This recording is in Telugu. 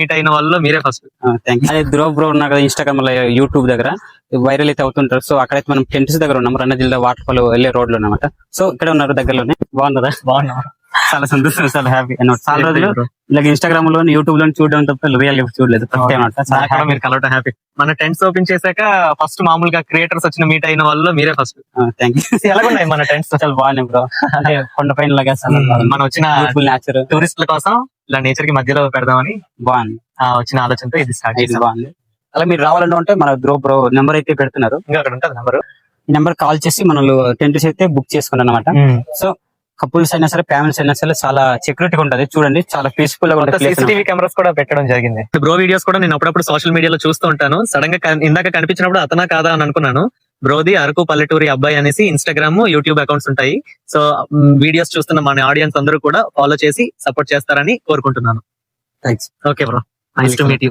మీట్ అయిన వాళ్ళు మీరే ఫస్ట్ థ్యాంక్ యూ అదే ధ్రువ బ్రో ఉన్నా కదా ఇన్స్టాగ్రామ్లో యూట్యూబ్ దగ్గర. వైరల్ అయితే అవుతుంటారు. సో అక్కడైతే మనం టెంట్స్ దగ్గర ఉన్నాం. రన్న జిల్లా వాటర్ ఫాల్ వెళ్ళే రోడ్లో అనమాట సో ఇక్కడ ఉన్నారు దగ్గరలోనే. బాగున్నదా బాగున్నా. చాలా సంతోషం చాలా హ్యాపీ అనమాట చాలా రోజులు ఇలా ఇన్స్టాగ్రామ్లో యూట్యూబ్లో చూడడం తప్ప రియల్ చూడలేదు. ఫస్ట్ అనమాట మీరు కలవటం హ్యాపీ మన టెంట్స్ ఓపెన్ చేశాక ఫస్ట్ మామూలుగా క్రియేటర్స్ వచ్చిన మీట్ అయిన వాళ్ళు మీరే ఫస్ట్ థ్యాంక్ యూ ఎలాగున్నాయి మన టెంట్స్ చాలా బాగున్నాయి బ్రో అంటే కొండ పైన లాగా మనం వచ్చిన నేచర్ టూరిస్టుల కోసం ఇలా నేచర్కి మధ్యలో పెడదామని బాగుంది. ఆ, వచ్చిన ఆలోచనతో ఇది స్టార్ట్ చేసాం బాగుంది. అలా మీరు రావాలంటే ఉంటే మన ధ్రువ బ్రో నెంబర్ అయితే పెడుతున్నారు. ఇంకా అక్కడ ఉంటుంది నెంబర్ ఈ నెంబర్ కాల్ చేసి మనల్ని టెంట్స్ అయితే బుక్ చేసుకున్నాం అనమాట సో కపుల్స్ అయినా సరే ఫ్యామిలీస్ అయినా సరే చాలా సెక్యూరిటీగా ఉంటది. చూడండి చాలా పీస్ఫుల్గా ఉంటుంది సీసీటీవీ కెమెరాస్ కూడా పెట్టడం జరిగింది. బ్రో వీడియోస్ కూడా నేను అప్పుడప్పుడు సోషల్ మీడియాలో చూస్తూ ఉంటాను. సడన్గా ఇందాక కనిపించినప్పుడు అతనా కాదా అని అనుకున్నాను. బ్రోది అరకు పల్లెటూరి అబ్బాయి అనేసి ఇన్స్టాగ్రామ్ యూట్యూబ్ అకౌంట్స్ ఉంటాయి. సో వీడియోస్ చూస్తున్న మన ఆడియన్స్ అందరూ కూడా ఫాలో చేసి సపోర్ట్ చేస్తారని కోరుకుంటున్నాను. Thanks. Okay bro nice to meet you